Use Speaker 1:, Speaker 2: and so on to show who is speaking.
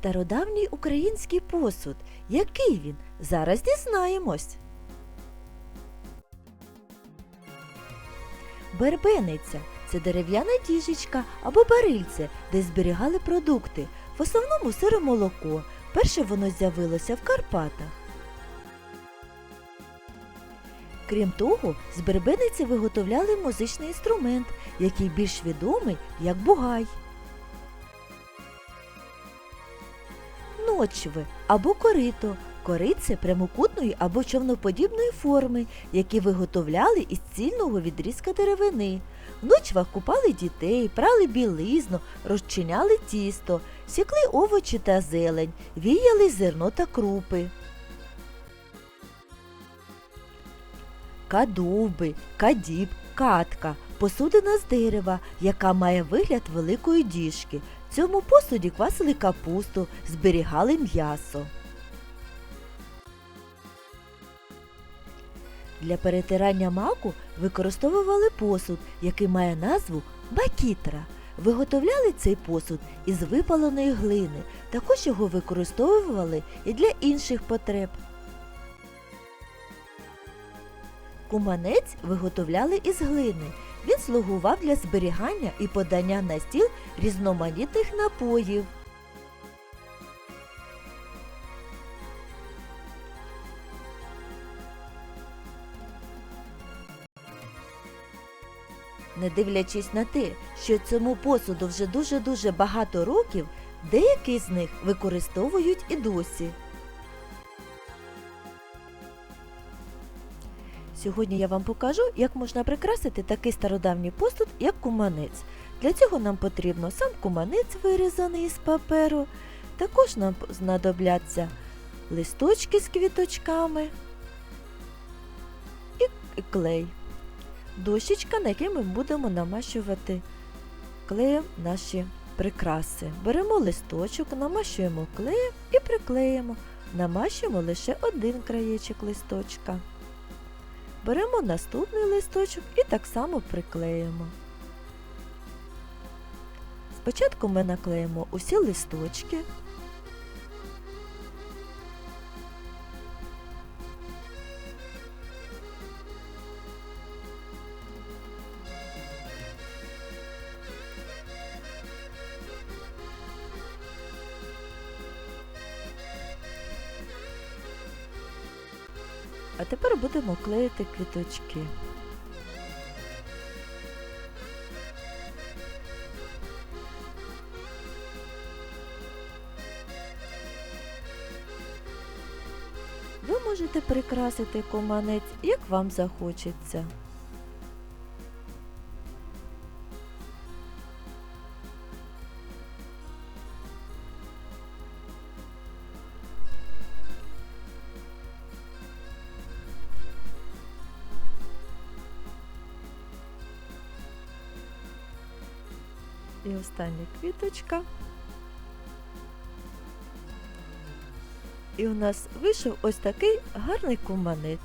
Speaker 1: Стародавній український посуд. Який він? Зараз дізнаємось. Бербениця це дерев'яна діжечка або барильце, де зберігали продукти, в основному сире молоко. Перше воно з'явилося в Карпатах. Крім того, з бербениці виготовляли музичний інструмент, який більш відомий як бугай. Ночви або корито. Корице прямокутної або човноподібної форми, які виготовляли із цільного відрізка деревини. В ночвах купали дітей, прали білизну, розчиняли тісто, сікли овочі та зелень, віяли зерно та крупи. Кадовби, кадіб, катка посудина з дерева, яка має вигляд великої діжки. Цьому посуді квасили капусту, зберігали м'ясо. Для перетирання маку використовували посуд, який має назву бакітра. Виготовляли цей посуд із випаленої глини. Також його використовували і для інших потреб. Куманець виготовляли із глини. Він слугував для зберігання і подання на стіл різноманітних напоїв. Не дивлячись на те, що цьому посуду вже дуже-дуже багато років, деякі з них використовують і досі. Сьогодні я вам покажу, як можна прикрасити такий стародавній посуд, як куманець. Для цього нам потрібно сам куманець вирізаний із паперу. Також нам знадобляться листочки з квіточками і клей. Дощечка, на якій ми будемо намащувати клеєм наші прикраси. Беремо листочок, намащуємо клеєм і приклеїмо. Намащуємо лише один краєчок листочка. Беремо наступний листочок і так само приклеїмо. Спочатку ми наклеїмо усі листочки. А тепер будемо клеїти квіточки. Ви можете прикрасити команець, як вам захочеться. І остання квіточка. І у нас вийшов ось такий гарний куманець.